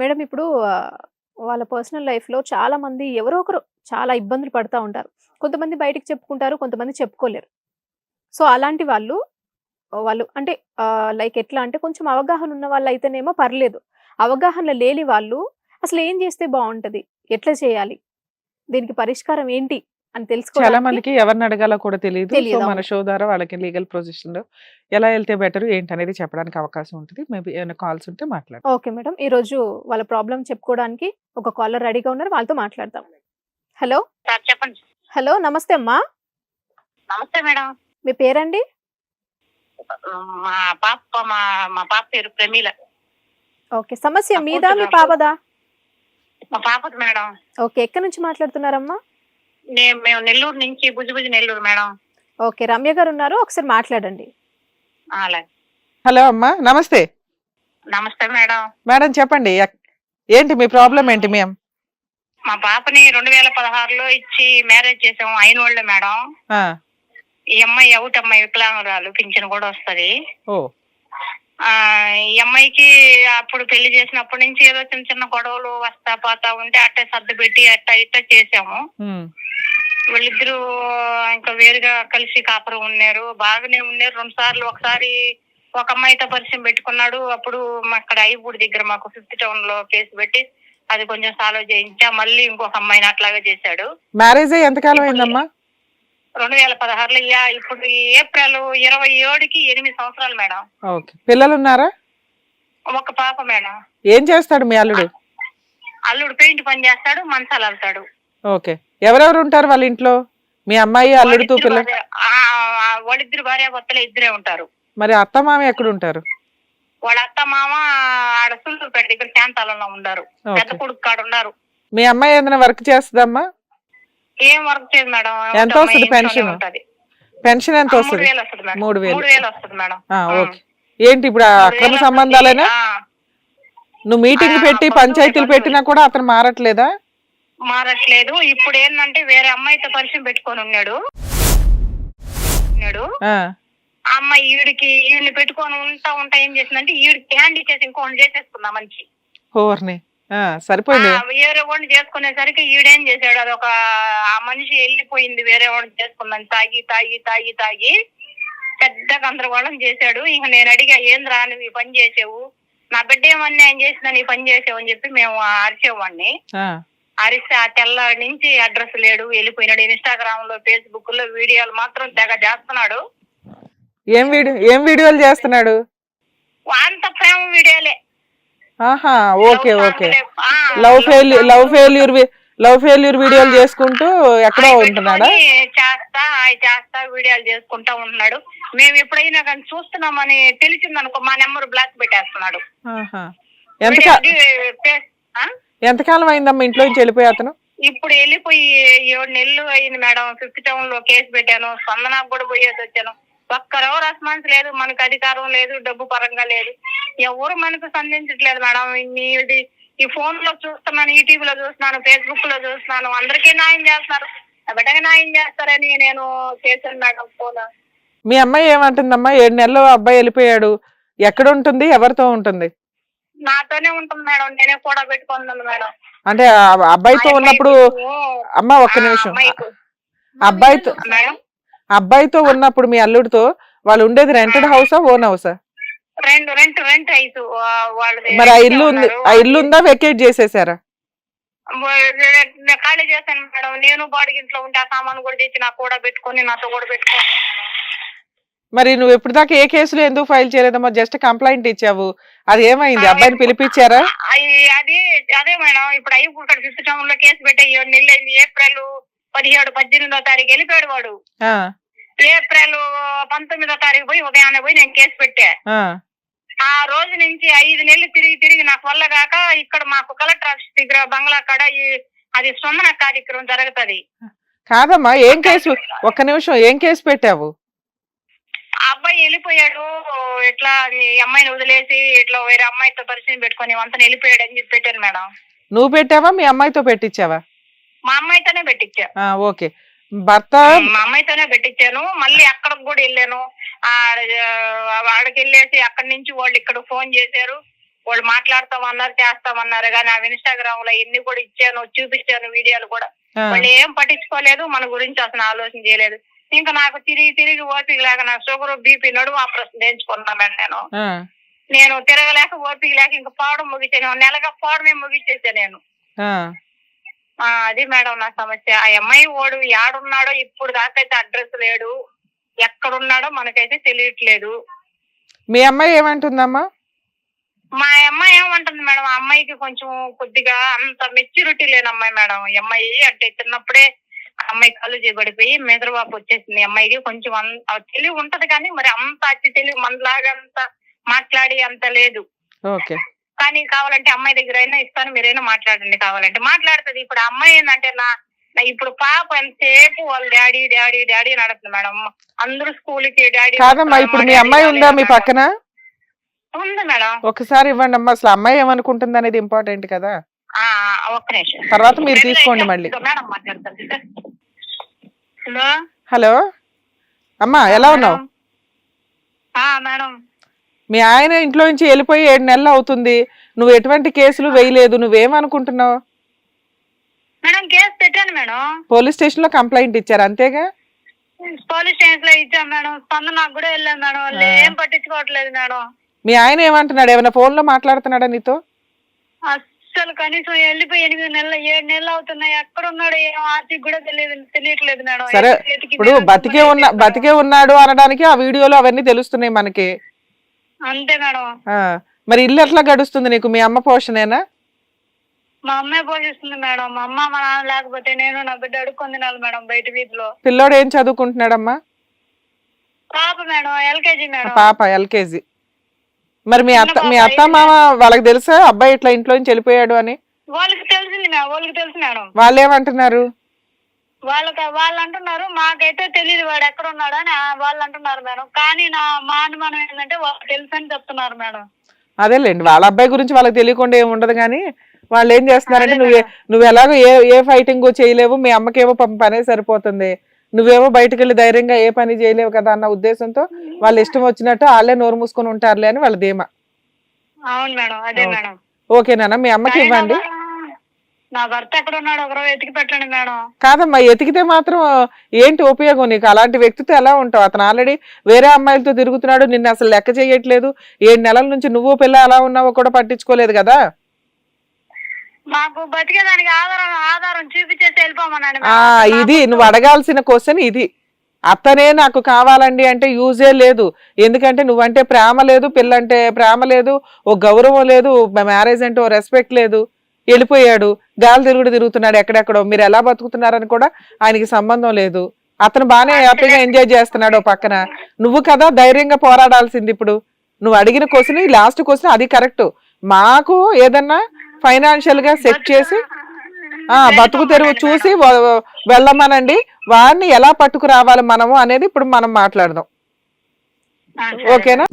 Madam ఇప్పుడు వాళ్ళ personal లైఫ్‌లో చాలా మంది ఎవరో ఒకరు చాలా ఇబ్బందులు పడుతూ ఉంటారు. కొంతమంది బయటికి చెప్పుకుంటారు. కొంతమంది చెప్పుకోలేరు. సో, అలాంటి వాళ్ళు వాళ్ళు అంటే లైక్ ఎట్లా అంటే కొంచెం అవగాహన ఉన్న వాళ్ళు అయితేనేమో పర్లేదు. అవగాహన లేని వాళ్ళు అసలు ఏం చేస్తే బాగుంటుంది ఎట్లా చేయాలి? దీనికి పరిష్కారం ఏంటి? అని చాలా తెలుసుకోవడానికి మందికి ఎవరిని అడగాలో కూడా తెలీదు. సో. మన. షో ద్వారా వాళ్ళకి లీగల్ పొజిషన్‌లో ఎలా ఎళ్తే బెటర్ ఏంటనేది చెప్పడానికి అవకాశం ఉంటది. మేబీ ఏమైనా కాల్స్ ఉంటే మాట్లాడండి. Okay madam. ఈరోజు వాళ్ళ ప్రాబ్లమ్ చెప్పుకోవడానికి ఒక కాలర్ రెడీగా ఉన్నారు. వాళ్ళతో మాట్లాడదాం. హలో! సార్ చెప్పండి హలో! నమస్తే అమ్మా. నమస్తే మేడం మీ పేరండి? మా పాప మా మా పాప పేరు ప్రమీల ఓకే. సమస్య మీదా? మీ. పాపదా? మా పాపది మేడం ఓకే. ఎక్కడి నుంచి మాట్లాడుతున్నారమ్మా? నేను మేము నెల్లూరు నుంచి బుజ్జిబుజ్జి నెల్లూరు మేడం ఓకే. రమ్య గారు ఉన్నారు. ఒకసారి మాట్లాడండి. ఆ, అలాగే హలో అమ్మా! నమస్తే. నమస్తే మేడం మేడం చెప్పండి. ఎక్ ఏంటి మీ ప్రాబ్లమ్ ఏంటి మేం? మా పాపని రెండు వేల పదహారులో ఇచ్చి మ్యారేజ్ చేసాము అయిన వాళ్ళే మేడం ఆ! ఈ అమ్మాయి అవుట్ అమ్మాయి వికలాంగురాలు పింఛన్ కూడా వస్తది! ఆ ఈ అమ్మాయికి అప్పుడు పెళ్ళి చేసినప్పటి నుంచి ఏదో చిన్న చిన్న గొడవలు వస్తా పోతా ఉంటే అట్టే సర్దు పెట్టి అట్ట ఇట్ట చేసాము హ్మ్. వీళ్ళిద్దరూ ఇంకా వేరుగా కలిసి కాపురం ఉన్నారు బాగానే ఉన్నారు రెండు సార్లు ఒకసారి ఒక అమ్మాయితో పరిచయం పెట్టుకున్నాడు అప్పుడు అక్కడ ఐపూడి దగ్గర మాకు ఫిఫ్త్ టౌన్లో కేసు పెట్టి అది కొంచెం సాల్వ్ చేయించా మళ్ళీ ఇంకొక అమ్మాయిని అట్లాగే చేశాడు మ్యారేజ్ అయ్యి ఎంతకాలం అయిందమ్మా? రెండు వేల పదహారులో ఇయ్య- ఇప్పుడు ఏప్రిల్ ఇరవై ఏడుకి ఎనిమిది సంవత్సరాలు మేడం ఓకే. పిల్లలున్నారా? ఒక పాప మేడం ఏం చేస్తాడు మీ అల్లుడు? అల్లుడు పెయింట్ పని చేస్తాడు మంచాలు వెళ్తాడు ఓకే. ఎవరెవరు ఉంటారు వాళ్ళ ఇంట్లో? మీ అమ్మాయి, అల్లుడుతో వాళ్ళిద్దరు పిల్ల భార్య- ఆ, ఆ, వాళ్ళిద్దరు భార్య భర్తలు ఇద్దరే ఉంటారు మరి అత్త మామ ఎక్కడ ఉంటారు? వాళ్ళ అత్త మామ ఆడ సుల్లూరుపేట దగ్గర శాంతాలలో ఉన్నారు పెద్ద. కొడుకు కాడ ఉన్నారు మీ అమ్మాయి ఏదైనా వర్క్ చేస్తుందమ్మా? ఏం వర్క్ చేయదు మేడం ఎంత వస్తుంది పెన్షన్? పెన్షన్ ఎంత వస్తుంది? మేడం వేలు. వస్తుంది మేడం. ఓకే. ఏంటి ఇప్పుడు అక్రమ సంబంధాలేనా? నువ్వు మీటింగ్ పెట్టి పంచాయతీలు. పెట్టినా కూడా అతను మారట్లేదా? మారట్లేదు. ఇప్పుడు ఏంటంటే వేరే అమ్మాయితో పరిచయం పెట్టుకొని ఉన్నాడు. అమ్మాయి ఈడికి ఈడిని పెట్టుకొని ఉంటా ఉంటా ఏం చేసిందంటే ఈడికి హ్యాండ్ ఇచ్చేసి ఇంకోటి చేసేసుకుందా మంచి సరిపోయింది. వేరే వాడిని చేసుకునేసరికి ఈడేం చేశాడు? అదొక ఆ మనిషి వెళ్ళిపోయింది. వేరే వాడిని చేసుకుందని తాగి తాగి తాగి తాగి పెద్ద గందరగోళం చేశాడు. ఇంక నేను అడిగా ఏంద్రా నువ్వు ఈ పని చేసావు? నా బిడ్డ ఏమన్నా ఆయన చేసిందని ఈ పని చేసావు? అని చెప్పి మేము అరిచేవాడిని. అరిస్తే ఆ తెల్లాడి నుంచి అడ్రస్ లేడు వెళ్ళిపోయినాడు ఇన్స్టాగ్రామ్లో ఫేస్బుక్లో వీడియోలు మాత్రం తెగ చేస్తున్నాడు ఏం వీడియో ఏం వీడియోలు చేస్తున్నాడు? అంత ప్రేమ వీడియోలే ఆహా okay okay. Love fail. Love failure love failure వీడియోలు. చేసుకుంటూ ఎక్కడో ఉంటున్నాడా? చేస్తా ఆయన చేస్తా వీడియోలు చేసుకుంటా ఉంటున్నాడు మేము ఎప్పుడైనా కానీ చూస్తున్నామని తెలిసిందనుకో మా నెంబర్ బ్లాక్ పెట్టేస్తున్నాడు ఆహా. ఎంతకాలం అయిందమ్మా ఇంట్లో నుంచి వెళ్ళిపోయి అతను? ఇప్పుడు వెళ్ళిపోయి ఏడు నెలలు అయింది మేడం ఫిఫ్త్ టౌన్లో కేసు పెట్టాను స్పందనకు కూడా పోయేసి వచ్చాను ఒక్కరో రెస్పాన్స్ లేదు మనకు అధికారం లేదు డబ్బు పరంగా లేదు ఎవరు మనకు సంధించట్లేదు మేడం మీది ఈ ఫోన్లో చూస్తున్నాను యూట్యూబ్లో చూస్తున్నాను ఫేస్బుక్లో చూస్తున్నాను అందరికీ న్యాయం చేస్తున్నారు నా బిడ్డకి న్యాయం చేస్తారని నేను చేశాను మేడం ఫోన్ మీ అమ్మాయి ఏమంటుందమ్మా? ఏడు నెలలు అబ్బాయి వెళ్ళిపోయాడు. ఎక్కడ ఉంటుంది? ఎవరితో ఉంటుంది? నాతోనే ఉంటుంది మేడం నేనే కూడా పెట్టుకున్నాను మేడం అంటే అబ్బాయితో ఉన్నప్పుడు అమ్మ ఒక్క నిమిషం. అబ్బాయితో మేడం అబ్బాయితో ఉన్నప్పుడు మీ అల్లుడితో వాళ్ళు ఉండేది రెంటెడ్ హౌసా ఓన్ హౌసా? రెండు రెంట్ రెంట్ ఐసు వాళ్ళది మరి ఆ ఇల్లు ఉంది. ఆ ఇల్లు ఉందా వెకేట్ చేసేసారా? నేను ఖాళీ చేశాను మేడం నేను బాడిగింట్లో ఉంటే ఆ సామాన్ కూడా తెచ్చి నాకు కూడా పెట్టుకొని నాతో కూడా పెట్టుకొని మరి నువ్వు ఇప్పుడు దాకా ఏ కేసులో ఎందుకు ఫైల్ చేయలేదమ్మా జస్ట్ కంప్లైంట్ ఇచ్చావు. అది ఏమైంది? అబ్బాయిని పిలిపించారా? అది అదే మేడం ఇప్పుడు అయ్యి ఫిఫ్త్ టౌన్లో కేసు పెట్టే ఏడు నెలలు అయింది. ఏప్రిల్ పదిహేడు పద్దెనిమిదో తారీఖు వెళ్ళిపోయాడు వాడు. ఏప్రిల్ పంతొమ్మిదో తారీఖు పోయి ఉదయాన్నే పోయి నేను కేసు పెట్టా. ఆ, రోజు నుంచి ఐదు నెలలు తిరిగి తిరిగి నాకు వల్ల కాక ఇక్కడ మాకు కలెక్టర్ ఆఫీస్ దగ్గర బంగ్లా కాడ అది స్పందన కార్యక్రమం జరుగుతది. కాదమ్మా ఏం కేసు? ఒక్క నిమిషం ఏం కేసు పెట్టావు? ఆ అబ్బాయి వెళ్ళిపోయాడు ఇట్లా ఈ అమ్మాయిని వదిలేసి ఇట్లా వేరే అమ్మాయితో పరిచయం పెట్టుకొని అంతా వెళ్ళిపోయాడు అని చెప్పి పెట్టాను మేడం. నువ్వు పెట్టావా? మీ అమ్మాయితో పెట్టించావా మా అమ్మాయితోనే పెట్టించా ఆ, ఓకే. భర్త మా అమ్మాయితోనే పెట్టించాను మళ్ళీ అక్కడికి కూడా వెళ్ళాను. ఆడకి వెళ్ళేసి అక్కడి నుంచి వాళ్ళు ఇక్కడ ఫోన్ చేశారు. వాళ్ళు మాట్లాడతామన్నారు చేస్తామన్నారు. కానీ ఆ ఇన్స్టాగ్రామ్లో ఎన్ని కూడా ఇచ్చాను చూపించాను వీడియోలు కూడా. ఆ, వాళ్ళు ఏం పట్టించుకోలేదు మన గురించి అసలు ఆలోచన చేయలేదు. ఇంకా నాకు తిరిగి తిరిగి ఓపిక లేక నాకు షుగర్ బీపీ నడుము ఆపరేషన్ చేయించుకున్నా మేడం నేను నేను తిరగలేక ఓపిక లేక ఇంకా పోవడం ముగించాను నెలగా పోవడమే ముగించేసా నేను. అది మేడం నా సమస్య. ఆ అమ్మాయి ఓడు యాడున్నాడో ఇప్పుడు దాకా అయితే అడ్రస్ లేడు. ఎక్కడున్నాడో మనకైతే తెలియట్లేదు. మీ అమ్మాయి ఏమంటుందమ్మా? మా అమ్మాయి ఏమంటుంది మేడం? ఆ అమ్మాయికి కొంచెం కొద్దిగా అంత మెచ్యూరిటీ లేని అమ్మాయి మేడం. అమ్మాయి అంటే చిన్నప్పుడే అమ్మాయి కళ్ళు చేయబడిపోయి మెదడువాపు వచ్చేసింది. అమ్మాయికి కొంచెం తెలివి ఉంటది కానీ మరి అంత అతి తెలివి మనలాగా అంత మాట్లాడి అంత లేదు. ఓకే. కానీ కావాలంటే అమ్మాయి దగ్గర అయినా ఇస్తాను మీరైనా మాట్లాడండి కావాలంటే. మాట్లాడుతుంది. ఇప్పుడు అమ్మాయి ఏంటంటే నా ఇప్పుడు పాప ఎంతసేపు వాళ్ళ డాడీ డాడీ డాడీ నడుస్తుంది మేడం. అందరూ స్కూల్కి డాడీ కాదమ్మా ఇప్పుడు మీ అమ్మాయి ఉందా మీ పక్కన? ఉంది మేడం. ఒకసారి ఇవ్వండి అమ్మా అసలు అమ్మాయి ఏమనుకుంటుంది అనేది ఇంపార్టెంట్ కదా తర్వాత మీరు తీసుకోండి మళ్ళీ. హలో? హలో? అమ్మా ఎలా ఉన్నావు? మేడం. ఆ, మేడం. మీ ఆయన ఇంట్లో నుంచి వెళ్ళిపోయి ఏడు నెలలు అవుతుంది. నువ్వు ఎటువంటి కేసులు వేయలేదు. నువ్వేమనుకుంటున్నావు? మేడం కేసు పెట్టాను మేడం. పోలీస్ స్టేషన్లో కంప్లైంట్ ఇచ్చారు అంతేగా? పోలీస్ స్టేషన్లో ఇచ్చాం మేడం. స్పందనకు కూడా వెళ్ళాం మేడం. వాళ్ళు. ఏం పట్టించుకోవట్లేదు మేడం. మీ ఆయన ఏమంటున్నాడు? ఏమైనా ఫోన్లో మాట్లాడుతున్నాడా నీతో? అస్సలు కనీసం వెళ్ళిపోయి ఎనిమిది నెలలు ఏడు నెలలు అవుతున్నాయి. ఎక్కడ ఉన్నాడు ఏం ఆర్టిక్ కూడా తెలియదు తెలియట్లేదు మేడం. సరే, ఇప్పుడు బతికే ఉన్న. బతికే ఉన్నాడు అనడానికి ఆ వీడియోలో అవన్నీ తెలుస్తున్నాయి మనకి. అంతే మేడం. మరి ఇల్లు ఎట్లా గడుస్తుంది నీకు? మీ అమ్మ పోషణేనా? మా అమ్మాయి పోషిస్తుంది మేడం. మా అమ్మ మా నాన్న లేకపోతే నేను నా బిడ్డ అడుక్కొని తినాలి మేడం బయట వీధిలో. పిల్లోడు ఏం చదువుకుంటున్నాడమ్మా? పాప మేడం ఎల్కేజీ మేడం. పాప ఎల్కేజీ. మరి మీ అత్త మీ అత్త మామ వాళ్ళకి తెలుసా? అబ్బాయి ఇట్లా ఇంట్లో నుంచి వెళ్ళిపోయాడు అని? వాళ్ళకి తెలిసింది వాళ్ళకి తెలుసు మేడం. వాళ్ళు ఏమంటున్నారు వాళ్ళకి వాళ్ళు అంటున్నారు మాకైతే తెలియదు వాడు ఎక్కడ ఉన్నాడు అని వాళ్ళు అంటున్నారు మేడం. కానీ నా మా అనుమానం ఏంటంటే వాళ్ళు తెలుసు అని చెప్తున్నారు మేడం. అదేలేండి వాళ్ళ అబ్బాయి గురించి వాళ్ళకి తెలియకుండా ఏమి ఉండదు కానీ వాళ్ళు ఏం చేస్తున్నారంటే నువ్వు. నువ్వు ఎలాగో ఏ ఏ ఫైటింగ్ చేయలేవు మీ అమ్మకేమో పాపం పనే సరిపోతుంది. నువ్వేమో బయటకు వెళ్ళి ధైర్యంగా ఏ పని చేయలేవు కదా అన్న ఉద్దేశంతో వాళ్ళు ఇష్టం వచ్చినట్టు వాళ్ళే నోరు మూసుకొని ఉంటారులే అని వాళ్ళ ధీమా. అవును మేడం అదే ఓకే. మేడం. ఓకేనా మీ అమ్మకి ఇవ్వండి. నా భర్త ఎక్కడ ఉన్నాడు ఒకరో వెతికి పెట్టండి మేడం. కాదమ్మా ఎతికితే మాత్రం ఏంటి ఉపయోగం నీకు? అలాంటి వ్యక్తితో ఎలా ఉంటావు? అతను ఆల్రెడీ వేరే అమ్మాయిలతో తిరుగుతున్నాడు నిన్ను అసలు లెక్క చేయట్లేదు. ఏడు నెలల నుంచి నువ్వు పిల్ల ఎలా ఉన్నావో కూడా పట్టించుకోలేదు కదా? మాకు బతికేదానికి ఆధారం ఆధారం చూపించేసి ఆ మేడం. ఇది నువ్వు అడగాల్సిన క్వశ్చన్ ఇది. అతనే నాకు కావాలండి అంటే యూజే లేదు. ఎందుకంటే నువ్వంటే ప్రేమ లేదు పిల్లంటే ప్రేమ లేదు ఓ గౌరవం లేదు మ్యారేజ్ అంటే ఓ రెస్పెక్ట్ లేదు. వెళ్ళిపోయాడు. గాలి తిరుగుడు తిరుగుతున్నాడు ఎక్కడెక్కడో. మీరు ఎలా బతుకుతున్నారని కూడా ఆయనకి సంబంధం లేదు. అతను బాగానే హ్యాపీగా ఎంజాయ్ చేస్తున్నాడు ఓ పక్కన. నువ్వు కదా ధైర్యంగా పోరాడాల్సింది ఇప్పుడు. నువ్వు అడిగిన క్వశ్చన్ లాస్ట్ క్వశ్చన్ అది కరెక్ట్ మాకు ఏదన్నా ఫైనాన్షియల్గా సెట్ చేసి ఆ బతుకు తెరువు చూసి వెళ్ళమనండి. వాడిని ఎలా పట్టుకు రావాలి మనము అనేది ఇప్పుడు మనం మాట్లాడదాం. ఓకేనా?